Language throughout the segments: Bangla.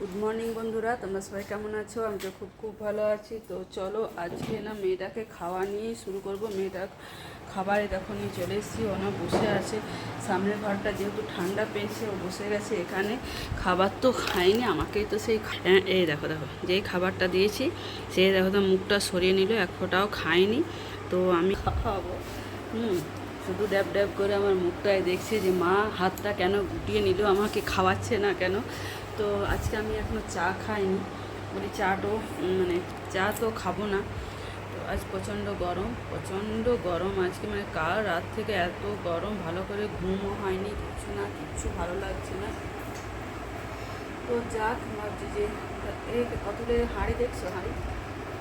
গুড মর্নিং বন্ধুরা। তোমরা সবাই কেমন আছো? আমি তো খুব খুব ভালো আছি। তো চলো, আজকে না মেয়েটাকে খাওয়া নিয়ে শুরু করব। মেয়েটা খাবারে তখন নিয়ে চলে এসেছি। ওনা বসে আছে। সামনের ঘরটা যেহেতু ঠান্ডা পেয়েছে, ও বসে গেছে এখানে। খাবার তো খায়নি, আমাকেই তো সেই এই দেখো দেখো, যেই খাবারটা দিয়েছি সেই দেখো তো মুখটা সরিয়ে নিল, এক ফোঁটাও খায়নি। তো আমি খাওয়াবো। হুম, শুধু ড্যাব ড্যাব করে আমার মুখটায় দেখছে যে মা হাতটা কেন গুটিয়ে নিল, আমাকে খাওয়াচ্ছে না কেন? তো আজকে আমি এখনও চা খাইনি। বলি চাটাও উম, মানে চা তো খাব না। তো আজ প্রচণ্ড গরম প্রচণ্ড গরম আজকে। মানে কাল রাত থেকে এত গরম ভালো করে ঘুমও হয়নি কিছু না কিচ্ছু ভালো লাগছে না। তো যাক ভাবছি যে কতটা হাঁড়ি দেখছ হাঁড়ি?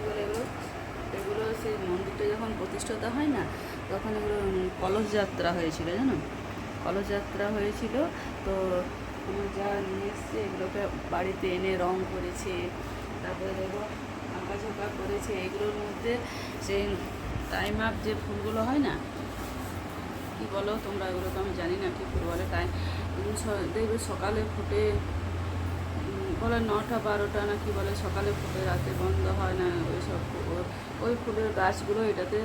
বলে এগুলো? এগুলো সেই মন্দিরটা যখন প্রতিষ্ঠাতা হয় না তখন এগুলো কলস যাত্রা হয়েছিল জানো? কলস যাত্রা হয়েছিল তো আমার যা নিয়ে এসছে, এগুলোকে বাড়িতে এনে রং করেছে, তারপরে দেখো আঁকা ঝোঁকা করেছে, এগুলোর মধ্যে সেই টাইম আপ যে ফুলগুলো হয় না, কি বলো তোমরা, এগুলোকে আমি জানি না কি ফুল বলে তাই দেখবে সকালে ফুটে বলে নটা, বারোটা না কি বলে, সকালে ফুটে, রাতে বন্ধ হয় না, ওই সব ওই ফুলের গাছগুলো এটাতে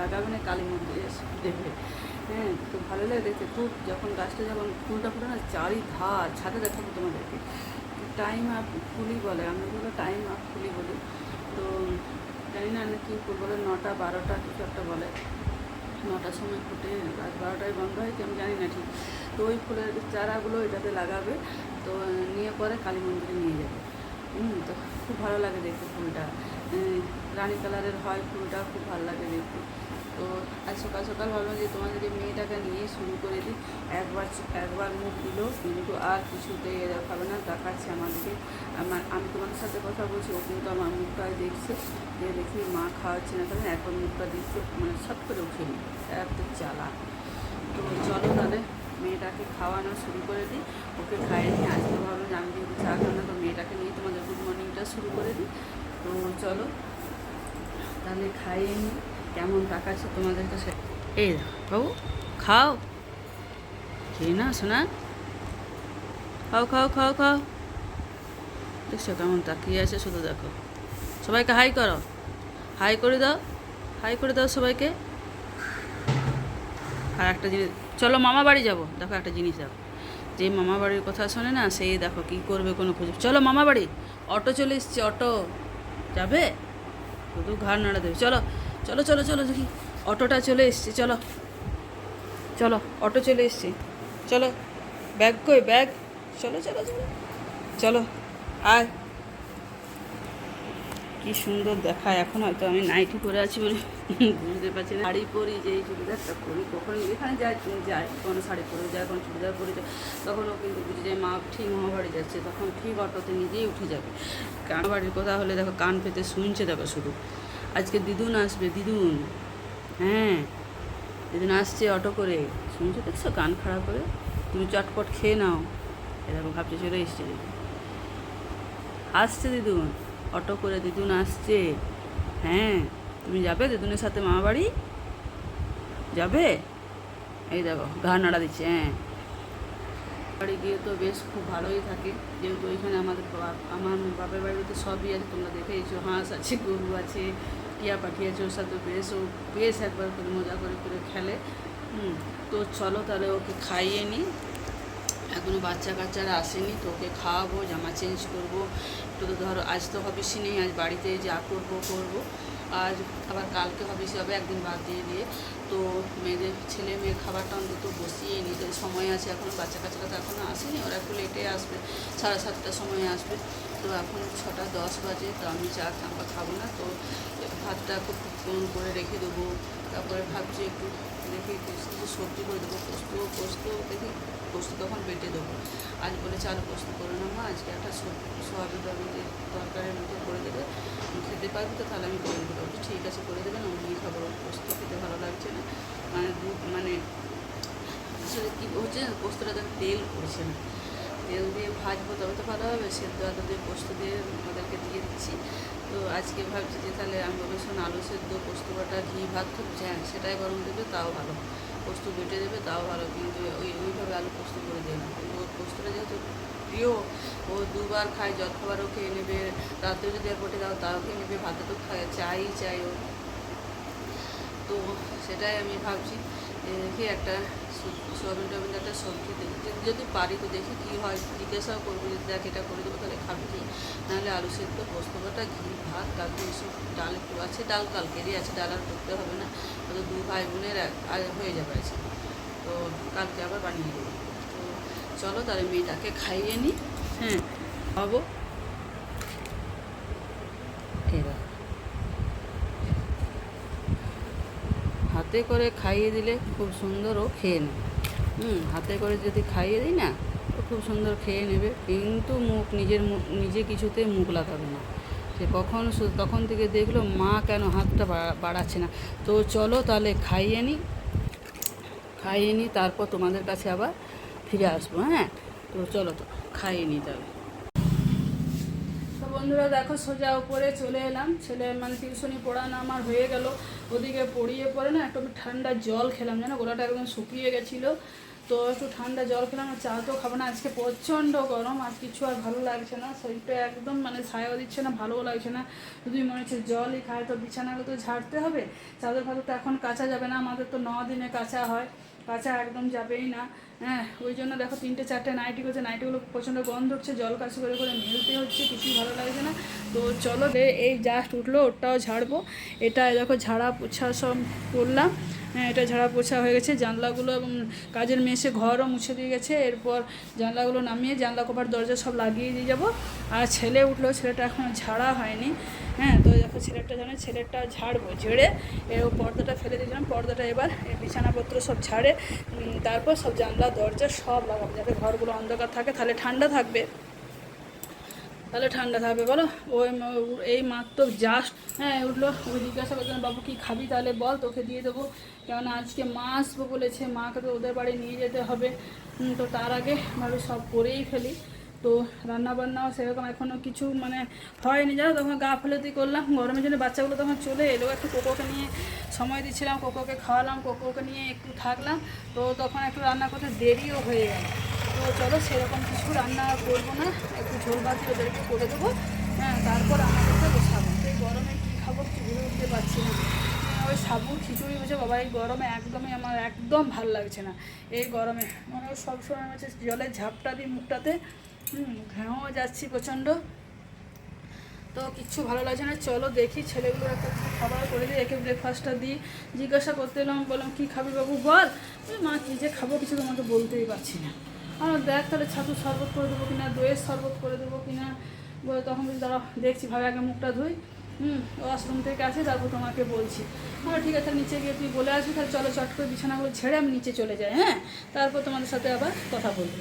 লাগাবে না, কালী মন্দিরে দেবে। হ্যাঁ তো ভালো লাগে দেখতে খুব যখন গাছটা যখন ফুলটা ফুটে না চারিধার, ছাদে দেখাবো তোমাদেরকে। টাইম আপ ফুলই বলে, আমরা ওগুলো টাইম আপ ফুলই বলি। তো জানি না, কি ফুল বলে নটা বারোটা কিছু একটা বলে। নটার সময় ফুটে, রাত বারোটায় বন্ধ হয় কি আমি জানি না ঠিক। তো ওই ফুলের চারাগুলো এটাতে লাগাবে, তো নিয়ে পরে কালী মন্দিরে নিয়ে যাবে। হুম, তো খুব ভালো লাগে দেখতে ফুলটা। রানী কালারের হয় ফুলটা, খুব ভালো লাগে দেখতে। তো আজ সকাল সকাল ভাবলাম যে তোমাদেরকে মেয়েটাকে নিয়ে শুরু করে দিই। একবার একবার মুখ দিল, কিন্তু আর কিছুতে দেখাবে না, দেখাচ্ছে আমাদেরকে। আমার আমি তোমাদের সাথে কথা বলছি, ও কিন্তু আমার মুখটা দেখছে যে দেখি মা খাওয়াচ্ছে না কেন, এখন মুখটা দিচ্ছে মানে সব করে উঠে নি এত চালা তো চলো তাহলে মেয়েটাকে খাওয়ানো শুরু করে দিই, ওকে খাইয়ে নিই আজকে ভাবলাম যে আমি যেহেতু চা খাই না, তো মেয়েটাকে নিয়ে তোমাদের গুড মর্নিংটা শুরু করে দিই। তো চলো তাহলে খাইয়ে নিই। কেমন তাকাচ্ছে তোমাদের কাছে? এই বাবু, খাও। খেয়ে না শোনা খাও খাও খাও খাও। দেখছ কেমন তাকিয়ে আছে, শুধু দেখো। সবাইকে হাই করো। হাই করে দাও, হাই করে দাও সবাইকে। আর একটা জিনিস চলো মামা বাড়ি যাব। দেখো একটা জিনিস দেখো। যে মামা বাড়ির কথা শোনে না, সেই দেখো কী করবে কোনো খুঁজে চলো মামা বাড়ি। অটো চলে এসছে, অটো। যাবে? শুধু ঘাড় নাড়া দেবে। চলো চলো চলো চলো দেখি। অটোটা চলে এসছে, চলো। চলো, অটো চলে এসছে। চলো, ব্যাগ কই, ব্যাগ? চলো চলো চলো। চলো, আয়। কি সুন্দর দেখায়, এখন হয়তো আমি নাইটি পরে আছি বলে বুঝতে পারছি না। শাড়ি পরি যে এই চুড়িদারটা করি কখন এখানে যায় যায় কোনো শাড়ি পরে যায় কোনো চুড়িদার পরে যায় তখনও কিন্তু বুঝে যায়, মা ঠিক মামা বাড়ি যাচ্ছে, তখন ঠিক অটোতে নিজেই উঠে যাবে। কান বাড়ির কথা হলে দেখো, কান পেতে শুনছে দেখো শুধু। আজকে দিদুন আসবে, দিদুন। হ্যাঁ দিদুন আসছে অটো করে। শুনছো দেখছ? গান খারাপ করে। তুমি চটপট খেয়ে নাও। এরকম ভাবছে, চলে এসছে দিদুন। আসছে দিদুন। অটো করে দিদুন আসছে। হ্যাঁ তুমি যাবে দিদুনের সাথে মামা বাড়ি যাবে? এই দেখো ঘা নাড়া দিচ্ছে হ্যাঁ। বাড়ি গিয়ে তো বেশ খুব ভালোই থাকে। যেহেতু ওইখানে আমাদের আমার বাপের বাড়িতে সবই আছে, তোমরা দেখেইছো, হাঁস আছে, গরু আছে, টিয়া পাখি আছে, ওর সাথে বেশ, ও বেশ একবার করে মজা করে করে খেলে। তো চলো তাহলে ওকে খাইয়ে নিই। এখনও বাচ্চা কাচ্চারা আসেনি তো ওকে খাওয়াবো, জামা চেঞ্জ করব তো ধরো আজ তো হবিসই নেই, আজ বাড়িতে যা করব করব। আর আবার কালকে হবিসি হবে, একদিন বাদ দিয়ে দিয়ে। তো মেয়েদের, ছেলে মেয়ের খাবারটা অন্তত বসিয়ে নিজের সময় আছে এখন, বাচ্চা কাচ্চারা তো এখনও আসেনি, ওরা একটু লেটে আসবে, সাড়ে সাতটার সময় আসবে। তো এখন ছটা দশ বাজে, তো আমি চা খাবা, খাব না, তো ভাতটা খুব করে রেখে দেবো। তারপরে ভাবছি একটু দেখি কিছু সবজি করে দেবো পোস্ত পোস্ত দেখি পোস্ত তখন বেটে দেবো। আজ বলে চাল পোস্ত করে নেব আজকে একটা সোয়াবিন দিয়ে তরকারির মতো করে দেবে। খেতে পারবি তো তাহলে আমি করে দেবো। ঠিক আছে করে দেবেন আমি নিয়ে খাব। পোস্ত খেতে ভালো লাগছে না। মানে দুধ মানে কী হচ্ছে না, পোস্তটা তেল পড়ছে না। তেল দিয়ে ভাজবো তবে তো ভালো হবে সেদ্ধ আলু দিয়ে পোস্ত দিয়ে ওদেরকে দিয়ে দিচ্ছি। তো আজকে ভাবছি যে তাহলে আমি বলে শোন আলু সেদ্ধ, পোস্ত বাটা, ঘি ভাত খাচ্ছে হ্যাঁ সেটাই গরম দেবে, তাও ভালো। পোস্ত বেটে দেবে, তাও ভালো, কিন্তু ওই, ওইভাবে আলু পোস্ত করে দেবে না। কিন্তু ওর পোস্তটা যেহেতু প্রিয়, ও দুবার খায় জল খাবারও খেয়ে নেবে রাত্রে যদি পটে দাও তাও খেয়ে নেবে, ভাতে তো খায়, চাই চাই ও। তো সেটাই আমি ভাবছি যে একটা সোয়াবিন টোয়াবিন একটা সবজি যদি- যদি পারি তো দেখি কী হয় জিজ্ঞাসাও করব যদি দেখ এটা করে দেবো তাহলে খাবি কি? নাহলে আলু সেদ্ধ পোস্ত বাটা ঘি ভাত কালকে এসব ডাল একটু আছে ডাল কালকেরই আছে ডাল আর করতে হবে না। তো দু ভাই বোনের হয়ে যাবে আছে তো কালকে আবার বানিয়ে দেবো। তো চলো তাহলে মেয়েটাকে খাইয়ে নিই হ্যাঁ। খাব এবার হাতে করে খাইয়ে দিলে খুব সুন্দর ও খেয়ে নেবে হুম, হাতে করে যদি খাইয়ে দিই না ও খুব সুন্দর খেয়ে নেবে। কিন্তু মুখ নিজের নিজে কিছুতে মুখ লাগাবে না। সে কখন তখন থেকে দেখল মা কেন হাতটা বাড়া- বাড়াচ্ছে না। তো চলো তাহলে খাইয়ে নিই। খাইয়ে নিই, তারপর তোমাদের কাছে আবার ফিরে আসব হ্যাঁ? তো চলো তো, খাইয়ে নিই তাহলে। তো বন্ধুরা দেখো, সোজা উপরে চলে এলাম। ছেলে মানে টিউশনি পড়ানো আমার হয়ে গেল। ওদিকে পড়িয়ে পরে না একটু ঠান্ডা জল খেলাম, জানো? গলাটা একদম শুকিয়ে গেছিল। তো একটু ঠান্ডা জল খেলাম, আর চা তো খাব না। আজকে প্রচণ্ড গরম আর কিছু আর ভালো লাগছে না। শরীরটা একদম মানে ছায়াও দিচ্ছে না, ভালোও লাগছে না। যদি মনে হচ্ছে জলই খায়, তো বিছানাগুলো তো ঝাড়তে হবে। চাদর ফাদর তো এখন কাচা যাবে না, আমাদের তো ন দিনে কাচা হয়। কাঁচা একদম যাবেই না। হ্যাঁ ওই জন্য দেখো তিনটে, চারটে নাইটি করছে নাইটিগুলো প্রচণ্ড গন্ধ হচ্ছে, জল কাছে করে করে মেলতে হচ্ছে, কিছুই ভালো লাগছে না। তো চলো এই জাস্ট উঠল ওটাও ঝাড়বো। এটা দেখো ঝাড়া পোছা সব করলাম। হ্যাঁ এটা ঝাড়া পোছা হয়ে গেছে, জানলাগুলো এবং কাজের মেসে ঘরও মুছে দিয়ে গেছে। এরপর জানলাগুলো নামিয়ে জানলা কভার, দরজা সব লাগিয়ে দিয়ে যাব। আর ছেলে উঠল, ছেলেটা এখনও ঝাড়া হয়নি। হ্যাঁ তো দেখো ছেলেটা জানে, ছেলেটা ঝাড়বো, ঝেড়ে এর পর্দাটা ফেলে দিয়েছিলাম পর্দাটা এবার বিছানাপত্র সব ঝাড়ে তারপর সব জানলা দরজা সব লাগাবো। যাতে ঘরগুলো অন্ধকার থাকে, তাহলে ঠান্ডা থাকবে। তাহলে ঠান্ডা থাকবে, বলো? ওই এই মাত্র জাস্ট হ্যাঁ উঠল। ওই জিজ্ঞাসা করছিলাম বাবু, কী খাবি তাহলে? বল, তোকে দিয়ে দেবো। কেননা আজকে মা আসব বলেছে, মাকে তো ওদের বাড়ি নিয়ে যেতে হবে। তো তার আগে ভাবে সব করেই ফেলি। তো রান্না বান্নাও সেরকম এখনও কিছু মানে হয়নি। জানো তখন গা ফেলতি করলাম গরমের জন্য বাচ্চাগুলো তখন চলে এলো। একটু কোকোকে নিয়ে সময় দিচ্ছিলাম কোকোকে খাওয়ালাম কোকোকে নিয়ে একটু থাকলাম। তো তখন একটু রান্না করতে দেরিও হয়ে গেল। তো চলো সেরকম কিছু রান্না করব না। একটু ঝোল ভাজি ওদেরকে করে দেবো। হ্যাঁ তারপর আমাদেরকে বসাবো। তো এই গরমে কী খাব কিছু ভেবে উঠতে পারছি না। হ্যাঁ, ওই সাবু খিচুড়ি হয়েছে বাবা এই গরমে একদমই আমার একদম ভালো লাগছে না। এই গরমে। মানে সবসময় হচ্ছে জলের ঝাপটা দিই মুখটাতে। হুম যাচ্ছি প্রচণ্ড। তো কিচ্ছু ভালো লাগছে না। চলো দেখি ছেলেগুলো একটা খাবার করে দিই, একে ব্রেকফাস্টটা দিই। জিজ্ঞাসা করতে এলাম, বললাম, কী খাবি বাবু, বল। মা, কী যে খাব কিছু তোমাকে বলতেই পারছি না। আমার দেখ তাহলে ছাতু শরবত করে দেবো কিনা, দইয়ের শরবত করে দেবো কিনা। বলে তখন বলছি, দাঁড়া, দেখছি, ভাবে আগে মুখটা ধুই। হুম ওয়াশরুম থেকে আসি তারপর তোমাকে বলছি। আমার ঠিক আছে নিচে গিয়ে তুই বলে আসবি, তাহলে চলো চট করে বিছানাগুলো ছেড়ে আমি নিচে চলে যাই হ্যাঁ? তারপর তোমাদের সাথে আবার কথা বলব।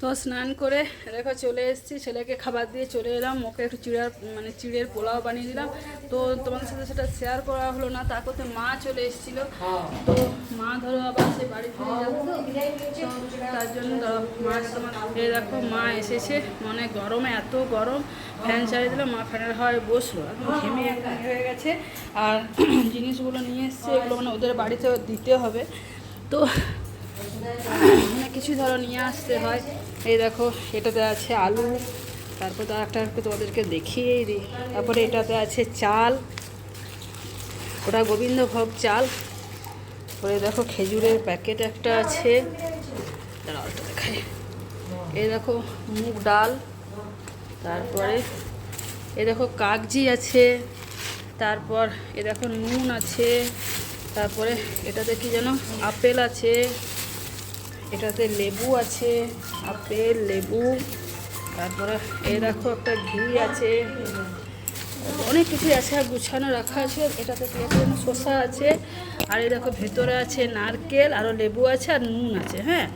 তো স্নান করে দেখো চলে এসেছি, ছেলেকে খাবার দিয়ে চলে এলাম, ওকে একটু চিড়ার মানে চিড়ের পোলাও বানিয়ে দিলাম। তো তোমাদের সাথে সেটা শেয়ার করা হলো না তার করতে মা চলে এসেছিল। তো মা ধরো আবার সে বাড়ি ফিরে তো তার জন্য মা এই দেখো মা এসেছে মানে গরমে এত গরম ফ্যান চালিয়ে দিল, মা ফ্যানের হাওয়ায় বসল। একদম ঘেমে একদম হয়ে গেছে, আর জিনিসগুলো নিয়ে এসছে, এগুলো মানে ওদের বাড়িতে দিতে হবে। তো অনেক কিছু ধরো নিয়ে আসতে হয়। এই দেখো, এটাতে আছে আলু। তারপর তো একটা তোমাদেরকে দেখিয়েই দিই। তারপরে এটাতে আছে চাল। ওটা গোবিন্দভোগ চাল। পরে দেখো, খেজুরের প্যাকেট একটা আছে। দেখাই। এই দেখো, মুগ ডাল। তারপরে এ দেখো, কাগজি আছে। তারপর এ দেখো, নুন আছে। তারপরে এটাতে কি যেন, আপেল আছে। এটাতে লেবু আছে, আপেল, লেবু, তারপরে এ দেখো একটা ঘি আছে। অনেক কিছুই আছে, আর গুছানো রাখা আছে। এটাতে শসা আছে, আর এই দেখো ভেতরে আছে নারকেল আরও লেবু আছে, আর নুন আছে হ্যাঁ?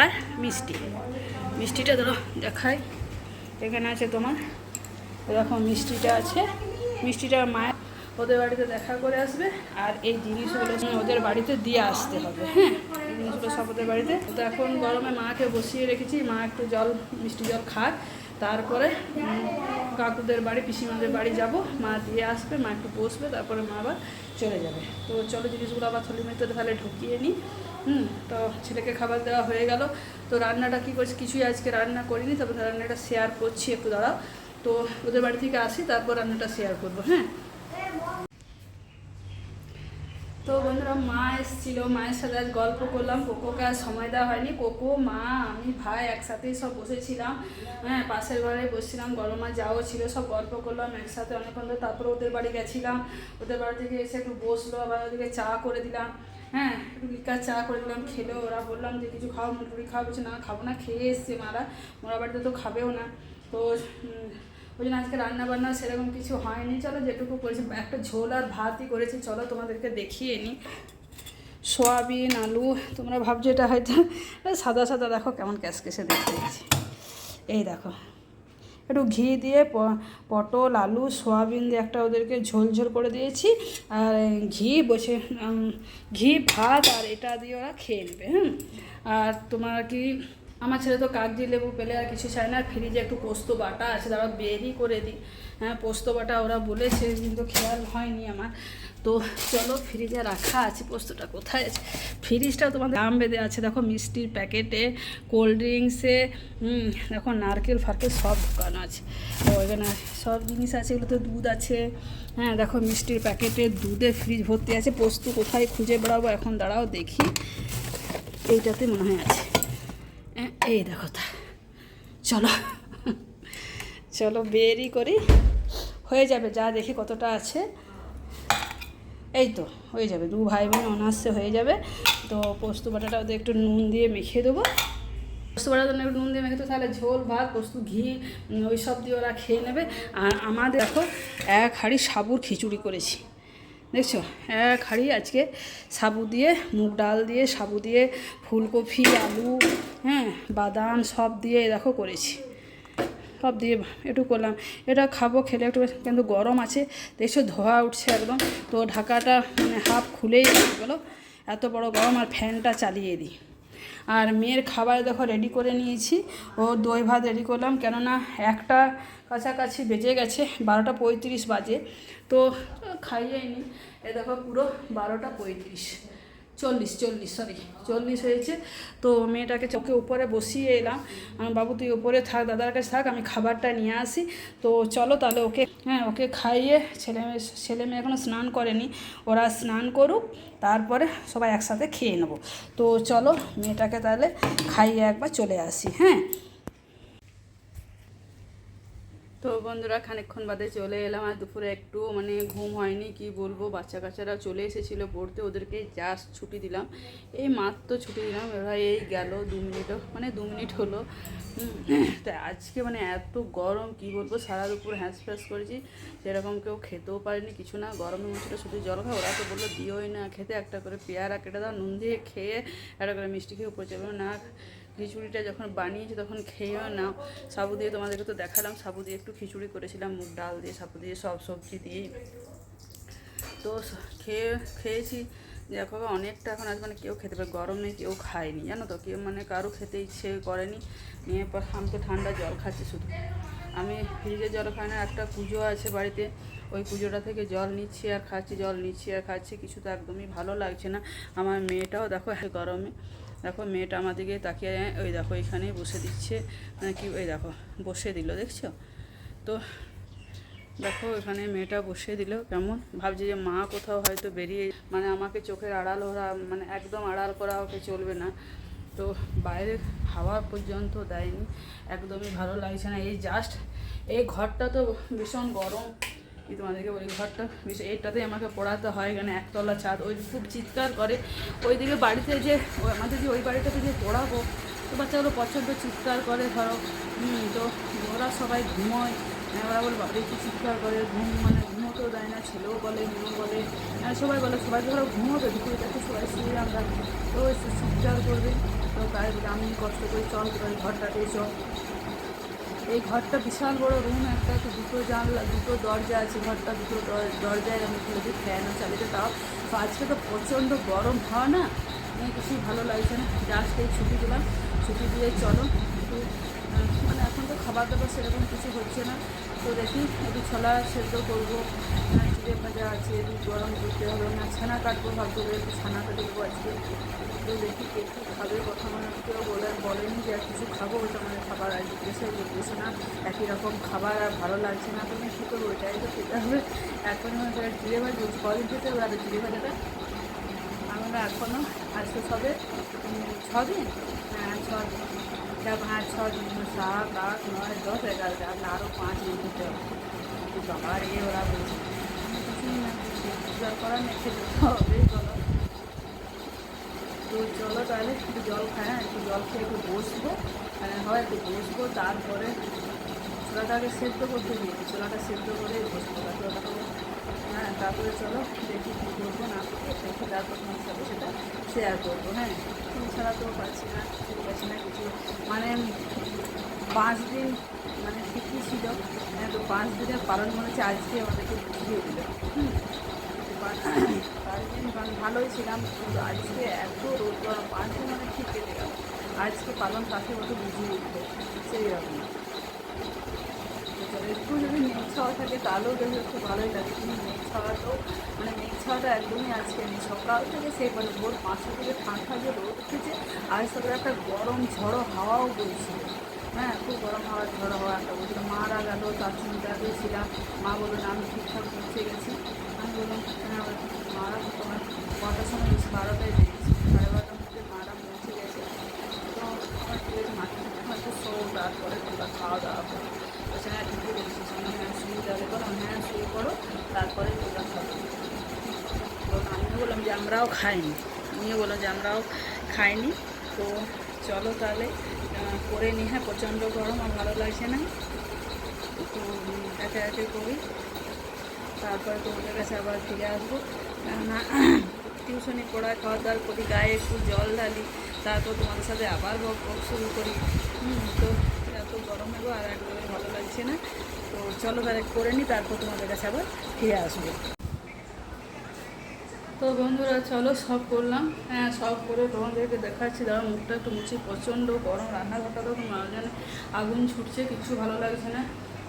আর মিষ্টি। মিষ্টিটা ধরো, দেখাই। এখানে আছে তোমার এরকম মিষ্টিটা আছে। মিষ্টিটা মায়ের ওদের বাড়িতে দেখা করে আসবে আর এই জিনিসগুলো ওদের বাড়িতে দিয়ে আসতে হবে। হ্যাঁ জিনিসগুলো সব ওদের বাড়িতে। তো এখন গরমে মাকে বসিয়ে রেখেছি। মা একটু জল, মিষ্টি জল খাক। তারপরে কাকুদের বাড়ি, পিসিমাদের বাড়ি যাব। মা দিয়ে আসবে, মা একটু বসবে, তারপরে মা আবার চলে যাবে। তো চলো জিনিসগুলো আবার থলি মেতে তাহলে ঢুকিয়ে নিই। হুম, তো ছেলেকে খাবার দেওয়া হয়ে গেল। তো রান্নাটা কী করছি? কিছুই আজকে রান্না করিনি, তবে রান্নাটা শেয়ার করছি একটু, দাঁড়াও। তো ওদের বাড়ি থেকে আসি, তারপর রান্নাটা শেয়ার করব হ্যাঁ? তো বন্ধুরা, মা এসেছিল, মায়ের সাথে আজ গল্প করলাম। কোকোকে আর সময় দেওয়া হয়নি। কোকো, মা, আমি, ভাই একসাথেই সব বসেছিলাম। হ্যাঁ পাশের ঘরে বসছিলাম গরম মা যাও ছিল, সব গল্প করলাম একসাথে অনেকক্ষণ ধরে। তারপরে ওদের বাড়ি গেছিলাম। ওদের বাড়ি থেকে এসে একটু বসল, আবার ওদেরকে চা করে দিলাম। হ্যাঁ একটু লিকার চা করে দিলাম, খেলো। ওরা বললাম যে, কিছু খাও মুটুরি খাও বলছে না খাব না, খেয়ে এসছে মারা। মোরা বাড়িতে তো খাবেও না। তো ওই জন্য আজকে রান্নাবান্না সেরকম কিছু হয়নি। চলো যেটুকু করেছি, একটা ঝোল আর ভাতই করেছি। চলো তোমাদেরকে দেখিয়ে নিই সোয়াবিন, আলু, তোমরা ভাবছ এটা হয়তো সাদা সাদা, দেখো কেমন ক্যাসকেসে দেখতে দিচ্ছি এই দেখো, একটু ঘি দিয়ে পটল, আলু, সোয়াবিন দিয়ে একটা ওদেরকে ঝোল ঝোল করে দিয়েছি। আর ঘি বসে ঘি, ভাত আর এটা দিয়ে ওরা খেয়ে নেবে হ্যাঁ আর তোমার কি আমার ছেলে তো কাগজি লেবু পেলে আর কিছু চায় না ফ্রিজে একটু পোস্ত বাটা আছে তারা বেরি করে দিই। হ্যাঁ পোস্ত বাটা ওরা বলেছে, কিন্তু খেয়াল হয়নি আমার। তো চলো ফ্রিজে রাখা আছে, পোস্তটা কোথায় আছে? ফ্রিজটা তোমাদের দাম বেঁধে আছে, দেখো মিষ্টির প্যাকেটে, কোল্ড ড্রিঙ্কসে দেখো নারকেল, ফারকেল সব দোকান আছে। তো এখানে সব জিনিস আছে, এগুলোতে দুধ আছে। হ্যাঁ দেখো মিষ্টির প্যাকেটে দুধে ফ্রিজ ভর্তি আছে, পোস্ত কোথায় খুঁজে বেড়াবো এখন দাঁড়াও দেখি। এইটাতে মনে হয় আছে। এই দেখো তা। চলো। চলো বেরি করি হয়ে যাবে যা দেখি কতটা আছে। এই তো, হয়ে যাবে। দু ভাই বোন অনার্সে হয়ে যাবে। তো পোস্ত বাটাটা ওদের একটু নুন দিয়ে মেখে দেবো। পোস্ত জন্য একটু নুন দিয়ে মেখে দেবো তাহলে ঝোল, ভাত, পোস্ত, ঘি ওই সব দিয়ে ওরা খেয়ে নেবে। আর আমাদের দেখো, এক হাঁড়ি সাবুর খিচুড়ি করেছি। দেখছ? এক খাড়ি আজকে সাবু দিয়ে, মুগ ডাল দিয়ে, সাবু দিয়ে, ফুলকপি, আলু হ্যাঁ বাদাম সব দিয়ে দেখো করেছি। সব দিয়ে একটু করলাম। এটা খাব খেলে একটু, কিন্তু গরম আছে। দেখছ, ধোয়া উঠছে একদম। তো ঢাকাটা মানে হাফ খুলেই গেলো এত বড় গরম আর ফ্যানটা চালিয়ে দিই। আর মেয়ের খাবার দেখো রেডি করে নিয়েছি। ও দই ভাত রেডি করলাম, কেননা একটা কাছাকাছি বেজে গেছে, বারোটা পঁয়ত্রিশ বাজে। তো খাইয়ে নি। এ দেখো পুরো বারোটা পঁয়ত্রিশ। চল্লিশ চল্লিশ সরি চল্লিশ হয়েছে। তো মেয়েটাকে চোখে উপরে বসিয়ে এলাম। বাবু, তুই উপরে থাক, দাদার কাছে থাক, আমি খাবারটা নিয়ে আসি। তো চলো তাহলে ওকে হ্যাঁ ওকে খাইয়ে ছেলে মেয়ে ছেলে মেয়ে এখনও স্নান করেনি। ওরা স্নান করুক, তারপরে সবাই একসাথে খেয়ে নেব। তো চলো মেয়েটাকে তাহলে খাইয়ে একবার চলে আসি হ্যাঁ? তো বন্ধুরা খানিকক্ষণ বাদে চলে এলাম আর দুপুরে একটু মানে ঘুম হয়নি, কি বলব? বাচ্চা কাচ্চারা চলে এসেছিল পড়তে, ওদেরকে জাস্ট ছুটি দিলাম। এই মাত্র ছুটি দিলাম এবার এই গেল দু মিনিটও মানে দু মিনিট হলো। তা আজকে মানে এত গরম, কি বলব? সারা দুপুর হ্যাঁস ফ্যাঁস করেছি, সেরকম কেউ খেতেও পারেনি, কিছু না। গরমের মধ্যে শুধু জল খায়, ওরা তো বলল দিওই না খেতে, একটা করে পেয়ারা কেটে দাও, নুন দিয়ে খেয়ে, একটা করে মিষ্টি খেয়ে উপরে না খিচুড়িটা যখন বানিয়েছি তখন খেয়েও নাও। সাবু দিয়ে তোমাদেরকে তো দেখালাম, সাবু দিয়ে একটু খিচুড়ি করেছিলাম, মুগ ডাল দিয়ে, সাবু দিয়ে, সব সবজি দিয়েই। তো খেয়ে, খেয়েছি। দেখো অনেকটা এখন আজ মানে কেউ খেতে পারে, গরমে কেউ খায়নি, জানো তো? কেউ মানে কারও খেতে ইচ্ছে করেনি, নিয়ে পর আমি তো ঠান্ডা জল খাচ্ছি শুধু। আমি ফ্রিজে জল খাই না, একটা পুজো আছে বাড়িতে, ওই পুজোটা থেকে জল নিচ্ছি আর খাচ্ছি, জল নিচ্ছি আর খাচ্ছি, কিছু তো একদমই ভালো লাগছে না। আমার মেয়েটাও দেখো, গরমে দেখো, মেয়েটা আমার দিকে তাকিয়ে, ওই দেখো এখানেই বসে দিচ্ছে মানে কি ওই দেখো, বসে দিল, দেখছ? তো দেখো, এখানে মেয়েটা বসে দিল, কেমন? ভাবছি যে মা কোথাও হয়তো বেরিয়ে মানে আমাকে চোখের আড়াল, ওরা মানে একদম আড়াল করা ওকে চলবে না। তো বাইরে হাওয়া পর্যন্ত দেয়নি, একদমই ভালো লাগছে না। এই জাস্ট এই ঘরটা তো ভীষণ গরম। কি তোমাদেরকে বলি ঘরটা ভীষণ এইটাতেই আমাকে পড়াতে হয় এখানে একতলা ছাদ ওই খুব চিৎকার করে। ওইদিকে বাড়িতে যে আমাদের যে ওই বাড়িটাতে যে পড়াবো তো বাচ্চাগুলো প্রচণ্ড চিৎকার করে ধরো তো ওরা সবাই ঘুমোয়। হ্যাঁ, ওরা বলে বাড়ি কি চিৎকার করে ঘুম মানে ঘুমোতেও দেয় না ছেলেও বলে মেয়েও বলে। হ্যাঁ, সবাই বলে সবাই ধরো ঘুমোবে দুপুরে দেখো সবাই শুয়ে আমরা তো ওই চিৎকার করবে। তো তাই আমি কষ্ট করে চল ঘরটাতে চল। এই ঘরটা বিশাল বড় রুম একটা তো দুটো জানলা, দুটো দরজা আছে, ঘরটা দুটো দর- দরজায় আমি খুলে দিই ফ্যানও চালিয়ে তাও। তো আজকে তো প্রচণ্ড গরম হয় না? কিছুই ভালো লাগছে না। জাস্ট এই ছুটি দিলাম। ছুটি দিয়ে চলো, একটু খাবার দাবার সেরকম কিছু হচ্ছে না। তো দেখি একটু ছোলা সেদ্ধ করব। চিড়ে ভাজা আছে একটু গরম করতে হবে। না ছানা কাটবো ভাবতে হবে একটু ছানা দেবো আজকে। তো দেখি কী খাবে কথা মানে কেউ বলে বলেনি যে আর কিছু খাব ওটা মানে খাবার আর জিজ্ঞেসে জিজ্ঞেসে না। একই রকম খাবার আর ভালো লাগছে না তুমি কী করব ওইটাই তো খেতে হবে। এখন মানে জিরে ভাজা কদিন খেতে হবে আর জিরে ভাজাটা? আমরা এখনও আজকে সবে উম, ছ দিন হ্যাঁ ছ দিন সাত আট নয় দশ এগারো আর আরও পাঁচ দিন খেতে হবে বাবার এ ওরা বলছে কিছুই না কিছু আর করার নেই হবেই বলো তো চলো তাহলে একটু জল খাই হ্যাঁ একটু জল খেয়ে একটু বসবো হ্যাঁ হয় একটু বসবো তারপরে ছোলাটাকে সেদ্ধ করতে দিয়েছি ছোলাটা সেদ্ধ করে বসবো ওটাকে হ্যাঁ তারপরে চলো, দেখি কী করব, না দেখি তারপর তোমার সাথে সেটা শেয়ার করব হ্যাঁ? তুমি ছাড়া তো পারছি না কিছু পাচ্ছি না কিছু। মানে পাঁচ দিন মানে ঠিকই ছিল হ্যাঁ তো পাঁচ দিনের পালন মনে হচ্ছে আজকে আমাদেরকে বুঝিয়ে দিল। পাঁচ দিন ভালোই ছিলাম, কিন্তু আজকে এত রোদ পাঁচ দিন মানে ঠিক কেটে গেল। আজকে পালন কাকে মতো বুঝিয়ে দিল, সেই রকম। একটু যদি মেঘ ছাওয়া থাকে তাহলেও দেখবে খুব ভালোই লাগে কিন্তু মেঘ ছাওয়া তো মানে মেঘ ছাওয়াটা একদমই আজকে নেই সকাল থেকে সেই মানে ভোর পাঁচটা থেকে ঠান্ডা যে রোদ উঠেছে আর সাথে একটা গরম ঝড়ো হাওয়াও বইছিল হ্যাঁ খুব গরম হাওয়া ঝড়ো হাওয়া একটা বলছিল মারা গেল তার চিন্তা ছিলাম মা বলল না আমি ঠিকঠাক পৌঁছে গেছি আমি বললাম হ্যাঁ মারা তোমার কটার সময় গেছি বারোটায় বেরিয়েছি সাড়ে বারোটার মধ্যে মারা পৌঁছে গেছে তো আমার ঠিক আছে মাঠে হয়তো শো তারপরে তোমরা খাওয়া দাওয়া বলছে? হ্যাঁ যাবে করো হ্যাঁ করো, তারপরে তোমরা খাবে আমিও বললাম যে আমরাও খাইনি, আমিও বললাম যে আমরাও খাইনি। তো চলো তাহলে করে নি হ্যাঁ প্রচণ্ড গরম আর ভালো লাগছে না। তো একে একে করি। তারপরে তোমাদের কাছে আবার ফিরে আসব। কেননা টিউশনি পড়ায় খাওয়া দাওয়ার করি গায়ে একটু জল ঢালি, তারপর তোমাদের সাথে আবার বক শুরু করি। তো এত গরম হব আর একদমই ভালো লাগছে না। তো চলো তাহলে করে নিই তারপর তোমাদের কাছে আবার ফিরে আসব। তো বন্ধুরা, চলো সব করলাম। হ্যাঁ সব করে তোমাদেরকে দেখাচ্ছি। দাঁড়া মুখটা একটু মুছি। প্রচণ্ড গরম রান্নাঘরটা তো যেন আগুন ছুটছে, কিছু ভালো লাগছে না।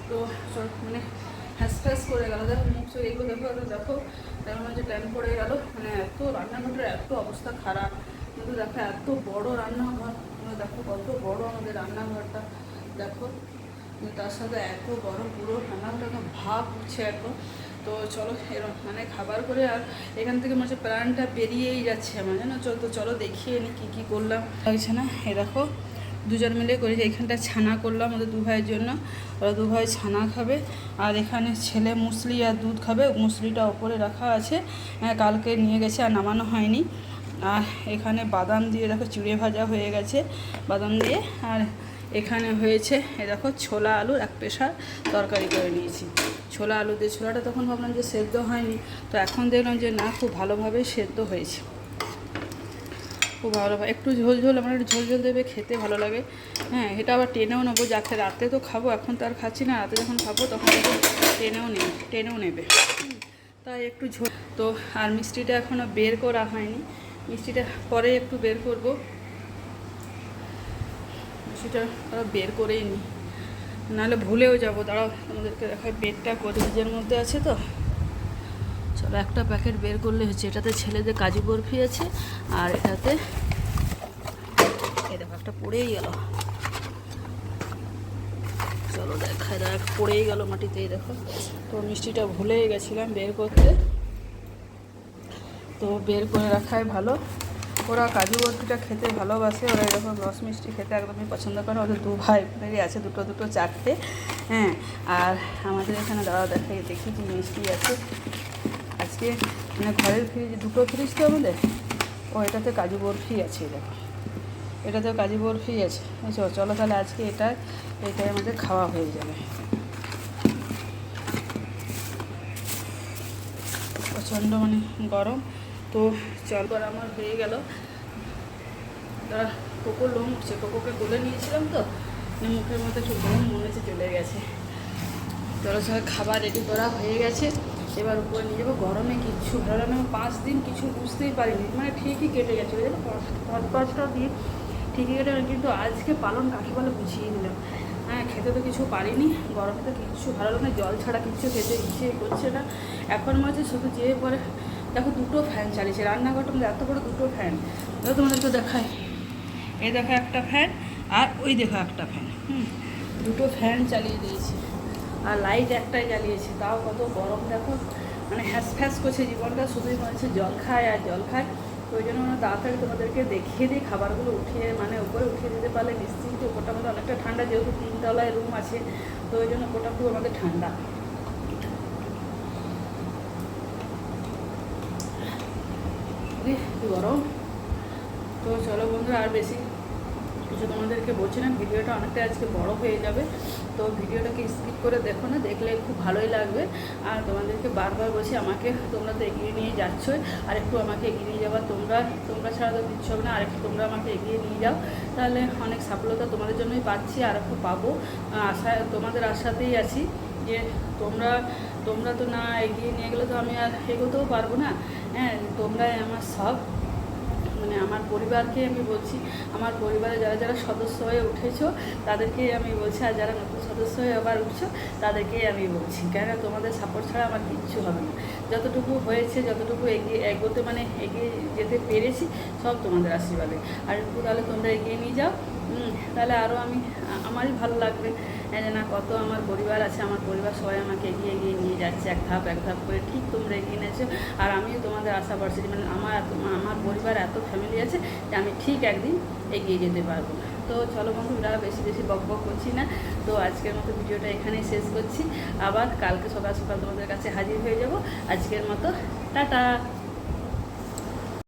তো সব মানে হ্যাস ফ্যাস করে গেল। দেখো, মুখ চোখ এগুলো দেখো দেখো তেমন হচ্ছে টাইম পড়ে গেল। মানে এত রান্নাঘরটার এত অবস্থা খারাপ। কিন্তু দেখো, এত বড় রান্নাঘর। দেখো, কত বড় আমাদের রান্নাঘরটা। দেখো তার সাথে এত গরম পুরো রান্নাঘরটা একদম ভাব উঠছে এখন। তো চলো এরকম মানে খাবার করে আর এখান থেকে মানে প্রাণটা বেরিয়েই যাচ্ছে আমার জানো? চল তো চলো দেখিয়ে নি কী কী করলাম। লাগছে না? এ দেখো দুজন মিলে করে এখানটা ছানা করলাম ওদের দু ভাইয়ের জন্য। ওরা দু ভাই ছানা খাবে আর এখানে ছেলে মুসলি আর দুধ খাবে। মুসলিটা ওপরে রাখা আছে। হ্যাঁ, কালকে নিয়ে গেছে আর নামানো হয়নি। আর এখানে বাদাম দিয়ে দেখো চিড়ে ভাজা হয়ে গেছে। বাদাম দিয়ে আর এখানে হয়েছে এ দেখো ছোলা আলুর এক পেশার তরকারি করে নিয়েছি। ছোলা আলু দিয়ে ছোলাটা তখন ভাবলাম যে সেদ্ধ হয়নি, তো এখন দেখলাম যে না, খুব ভালোভাবে সেদ্ধ হয়েছে। খুব ভালো একটু ঝোল ঝোল, আমার একটু ঝোল ঝোল দেবে, খেতে ভালো লাগে। হ্যাঁ এটা আবার টেনেও নেব, যাকে রাতে তো খাব, এখন তো আর খাচ্ছি না, রাতে যখন খাব তখন টেনেও নেবে টেনেও নেবে। তাই একটু ঝোল, তো আর মিষ্টিটা এখনও বের করা হয়নি। মিষ্টিটা পরে একটু বের করব। মিষ্টিটা আরও বের করেই নিই নাহলে ভুলেও যাব। দাঁড়াও, তোমাদেরকে দেখায় বেডটা নিজের মধ্যে আছে তো। চলো একটা প্যাকেট বের করলে হচ্ছে, এটাতে ছেলেদের কাজু বরফি আছে, আর এটাতে এই দেখো, একটা পড়েই গেল। চলো দেখায় দেখ পড়েই গেল মাটিতেই দেখো। তো মিষ্টিটা ভুলেই গেছিলাম বের করতে। তো বের করে রাখাই ভালো। ওরা কাজু বরফিটা খেতে ভালোবাসে, ওরা এরকম রস মিষ্টি খেতে একদমই পছন্দ করে। ওদের দু ভাই বোনেরই আছে, দুটো দুটো, চারটে হ্যাঁ। আর আমাদের এখানে দাদা দেখে দেখি কি মিষ্টি আছে। আজকে মানে ঘরের ফ্রিজ, দুটো ফ্রিজ তো আমাদের? ও, এটাতে কাজু বরফি আছে দেখো এটাতে কাজু বরফি আছে। বুঝছ? চলো তাহলে আজকে এটা, এটাই আমাদের খাওয়া হয়ে যাবে। প্রচণ্ড মানে গরম। তো চল। পর আমার হয়ে গেল। তারা কোকো লোম উঠছে, কোকোকে গলে নিয়েছিলাম তো মুখের মধ্যে একটু লোম মনে হচ্ছে চলে গেছে। চলো সব খাবার রেডি করা হয়ে গেছে। এবার উপরে নিয়ে যাব গরমে লাগে না। পাঁচ দিন কিছু বুঝতেই পারিনি। মানে ঠিকই কেটে গেছে, বুঝলো? পাঁচ পাঁচটা দিন ঠিকই কেটে কিন্তু আজকে পালন কাকে বলে বুঝিয়ে দিলাম হ্যাঁ খেতে তো কিছু পারিনি, গরমে তো কিচ্ছু ভালো লাগে জল ছাড়া কিচ্ছু খেতে ইচ্ছে করছে না। এখন মনে হচ্ছে শুধু যেয়ে পরে দেখো দুটো ফ্যান চালিয়েছে। রান্নাঘরটা মধ্যে এত বড় দুটো ফ্যান এবার তোমাদেরকে দেখায় এই দেখো একটা ফ্যান আর ওই দেখো একটা ফ্যান হুম, দুটো ফ্যান চালিয়ে দিয়েছে। আর লাইট একটাই জ্বালিয়েছে। তাও কত গরম, দেখো। মানে হ্যাস ফ্যাস করছে জীবনটা। শুধুই মনে জল খায় আর জল খায়। ওই জন্য মানে তাড়াতাড়ি তোমাদেরকে দেখিয়ে দিই। খাবারগুলো উঠিয়ে মানে উপরে উঠিয়ে দিতে পারলে নিশ্চিন্তে উপরটা আমাদের অনেকটা ঠান্ডা, যেহেতু তিনতলায় রুম আছে, তো ওই জন্য ওটা খুব আমাদের ঠান্ডা। কি গরম। তো চলো বন্ধুরা, আর বেশি কিছু তোমাদেরকে বলছি না, ভিডিওটা অনেকটা আজকে বড় হয়ে যাবে। তো ভিডিওটাকে স্কিপ করে দেখো না, দেখলে খুব ভালোই লাগবে। আর তোমাদেরকে বারবার বলছি, আমাকে তোমরা তো এগিয়ে নিয়ে যাচ্ছই, আর একটু আমাকে এগিয়ে নিয়ে যাওয়া তোমরা তোমরা ছাড়া তো দিচ্ছ না, আর একটু তোমরা আমাকে এগিয়ে নিয়ে যাও। তাহলে অনেক সফলতা তোমাদের জন্যই পাচ্ছি, আর একটু পাবো। আশা, তোমাদের আশাতেই আছি যে তোমরা তোমরা তো না এগিয়ে নিয়ে গেলে তো আমি আর এগোতেও পারব না। তোমরাই আমার সব। মানে আমার পরিবারকে আমি বলছি, আমার পরিবারে যারা যারা সদস্য হয়ে উঠেছো, তাদেরকেই আমি বলছি, আর যারা নতুন সদস্য হয়ে আবার উঠছো, তাদেরকেই আমি বলছি। কেন? তোমাদের সাপোর্ট ছাড়া আমার কিচ্ছু হবে না। যতটুকু হয়েছে, যতটুকু এগিয়ে, এগোতে মানে এগিয়ে যেতে পেরেছি, সব তোমাদের আশীর্বাদে। আর একটু তাহলে তোমরা এগিয়ে নিয়ে যাও। তাহলে আরও আমি, আমারই ভালো লাগবে। যে না, কত আমার পরিবার আছে, আমার পরিবার সবাই আমাকে এগিয়ে এগিয়ে নিয়ে যাচ্ছে, এক ধাপ এক ধাপ করে। ঠিক তোমরা এগিয়ে নিয়েছো। আর আমিও তোমাদের আশা করছি মানে আমার আমার পরিবার এত ফ্যামিলি আছে যে আমি ঠিক একদিন এগিয়ে যেতে পারব। তো চলো বন্ধুরা বেশি বেশি বক বক করছি না। তো আজকের মতো ভিডিওটা এখানেই শেষ করছি। আবার কালকে সকাল সকাল তোমাদের কাছে হাজির হয়ে যাব। আজকের মতো, টাটা।